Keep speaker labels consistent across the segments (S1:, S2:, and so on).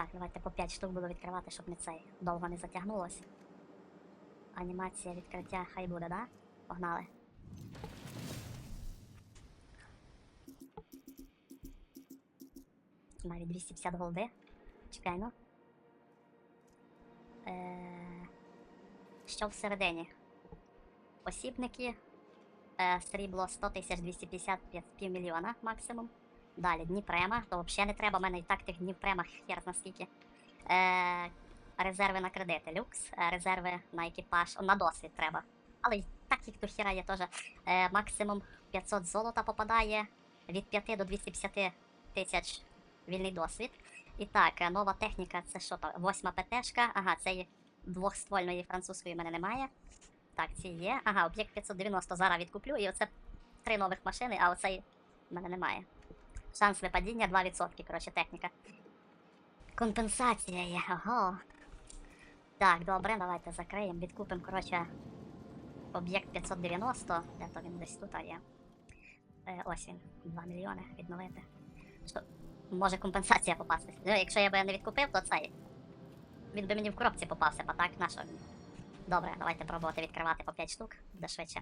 S1: Так, давайте по 5 штук буду відкривати, щоб не цей довго не затягнулось. Анімація відкриття хай буде, да? Погнали. Навіть 250 голди. Чекай, ну. Е... Що всередині? Посібники. Е, срібло 100 тисяч 250 півмільйона максимум. Далі Дніпрема, то взагалі не треба, в мене і так тих Дніпрема хер наскільки. Е, резерви на кредити люкс, е, резерви на екіпаж, о, на досвід треба. Але так їх до хіра є теж. Е, максимум 500 золота попадає, від 5 до 250 тисяч вільний досвід. І так, е, нова техніка це що то? Восьма ПТшка. Ага, це двохствольної французької в мене немає. Так, ці є. Ага, об'єкт 590 зараз відкуплю, і оце три нових машини, а оцей в мене немає. Шанс випадіння 2%, коротше, техніка. Компенсація ого. Так, добре, давайте закриємо, відкупимо, коротше, об'єкт 590, де то він десь тут є. Е, ось він, 2 мільйони відновити. Що, може компенсація попасти. Ну, якщо я би не відкупив, то цей. Він би мені в коробці попався, а так, на що? Добре, давайте пробувати відкривати по 5 штук, буде швидше.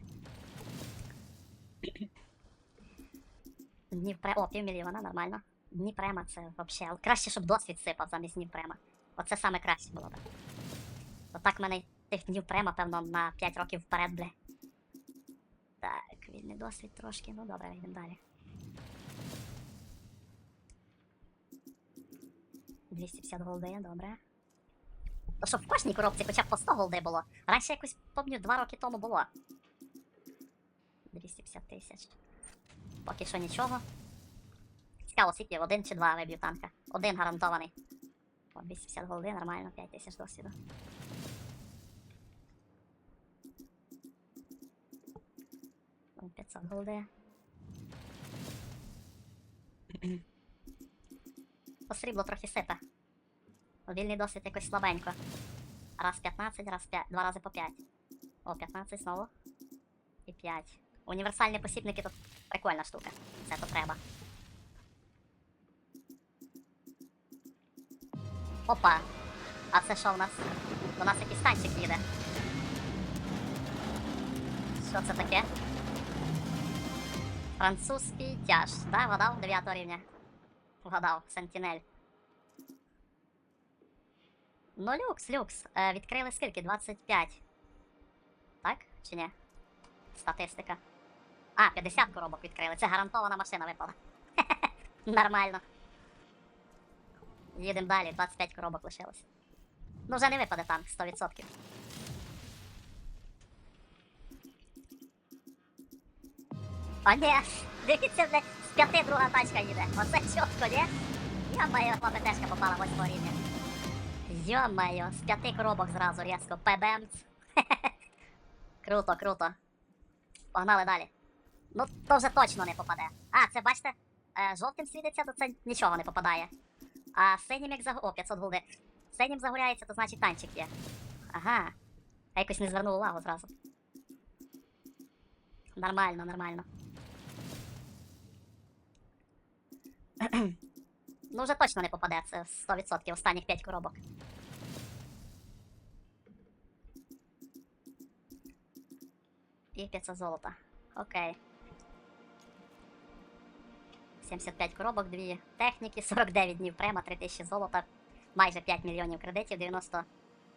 S1: Дніпре. О, півмільйона, нормально. Дніпрема це взагалі. Краще, щоб досвід сипав замість Дніпрема. Оце саме краще було б. Отак в мене тих Дніпрема, певно, на 5 років вперед, бля. Так, вільний досвід трошки, ну добре, йдемо далі. 250 голди, добре. То щоб в кожній коробці хоча б по 100 голди було. Раніше якось, помню, 2 роки тому було. 250 тисяч. Поки що нічого. Цікаво, скільки один чи два виб'ю танка. Один гарантований. О, 250 голди, нормально, 5 тисяч досвіду. Ну, 500 голди. По сріблу трохи сипе. Вільний досвід якось слабенько. Раз 15, раз 5, два рази по 5. О, 15 знову. І 5. Універсальні посібники тут прикольна штука. Це то треба. Опа! А це що в нас? До нас якийсь танчик їде. Що це таке? Французький тяж. Да, вгадав 9 рівня. Вгадав, Сентінель. Ну, люкс, люкс. Е, відкрили скільки? 25. Так? Чи ні? Статистика. А, 50 коробок відкрили. Це гарантована машина випала. Нормально. Їдемо далі, 25 коробок лишилось. Ну, вже не випаде танк, 100%. О, ні! Дивіться, блядь, з п'яти друга тачка їде. Оце чітко, ні? Я-моє, ПТшка попала восьмого рівня. Йо-моє, з п'яти коробок зразу різко. Пебемц. круто, круто. Погнали далі. Ну, то вже точно не попаде. А, це бачите, е, жовтим світиться, то це нічого не попадає. А синім як загу... О, 500 голди. Синім загоряється, то значить танчик є. Ага. Я якось не звернув увагу зразу. Нормально, нормально. ну, вже точно не попаде, це 100% останніх 5 коробок. І 500 золота. Окей. 75 коробок, 2 техніки, 49 днів према, 3000 золота, майже 5 мільйонів кредитів, 90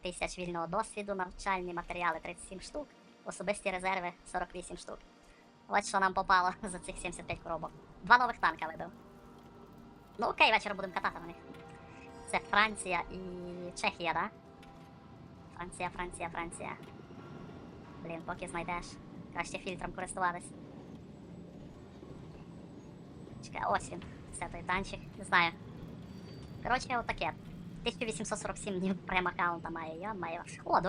S1: тисяч вільного досвіду, навчальні матеріали 37 штук, особисті резерви 48 штук. Ось що нам попало за цих 75 коробок. Два нових танка вибив. Ну окей, вечором будемо катати на них. Це Франція і Чехія, да? Франція, Франція, Франція. Блін, поки знайдеш. Краще фільтром користуватись. Чекай, ось. Це той танчик, не знаю. Коротше, отаке. 1847 днів прем аккаунта має, я маю. О,